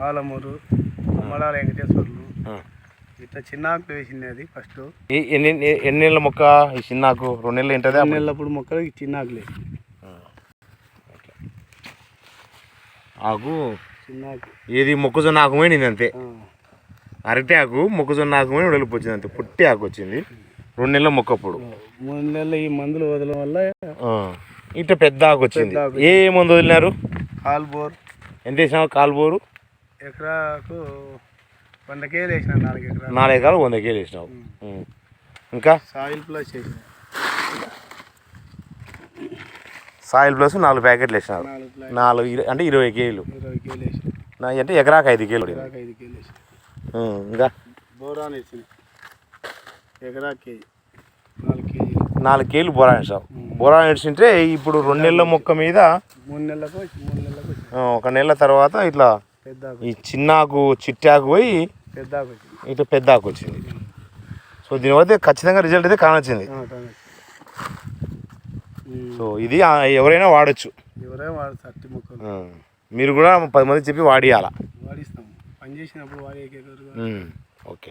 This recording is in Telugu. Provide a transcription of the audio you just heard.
ఆలమూరు మడాల వెంకటేశ్వర్లు. ఇట్లా చిన్న ఆకులు వేసింది అది ఫస్ట్. ఎన్ని ఎన్ని- నెలల మొక్క ఈ చిన్నాకు? రెండు నెలలు ఏంటది రెండు నెలలప్పుడు మొక్కలు ఈ చిన్న ఆకులు వేసింది ఆకు చిన్న ఆకు ఏది మొక్కజొన్న ఆకు పోయింది అంతే. అరటి ఆకు మొక్కజొన్న ఆకు పోయి వచ్చింది అంతే. పుట్టి ఆకు వచ్చింది. రెండు నెలల మొక్క అప్పుడు మూడు నెలలు ఈ మందులు వదలడం వల్ల. ఇట్లా పెద్ద ఆకు వచ్చింది. ఏ మందు వదిలినారు? కాల్బోర్. ఎంత వేసినావు? కాలుబోరు? ఎకరాకు వంద కేలు వేసిన నాలుగు ఎకరాలు. నాలుగు ఎకరాలు వంద కేలు వేసినావు. ఇంకా? సాయిల్ ప్లస్ చేసిన సాయిల్ ప్లస్ నాలుగు ప్యాకెట్లు వేసినారు నాలుగు అంటే ఇరవై కేలు ఇరవై వేసిన. నా అంటే ఎకరాకు ఐదు కేలు. ఎకరాకు ఐదు కేలు వేసిన. ఉం. ఇంకా? బోరాన్ వేసిన. ఎకరా కేజీ. నాలుగు కేజీలు. నాలుగు కేలు బొరా వేసావు బొరా వేసింటే ఇప్పుడు రెండు నెలల మొక్క మీద మూడు నెలలకు మూడు నెలలకు ఒక నెల తర్వాత ఇట్లా ఈ చిన్నాకు చిట్టాకు పోయి ఇట్లా పెద్ద ఆకు వచ్చింది సో దీనివల్ల ఖచ్చితంగా రిజల్ట్ అయితే కానొచ్చింది. సో ఇది ఎవరైనా వాడచ్చు. మీరు కూడా పది మంది చెప్పి వాడియాల? ఓకే.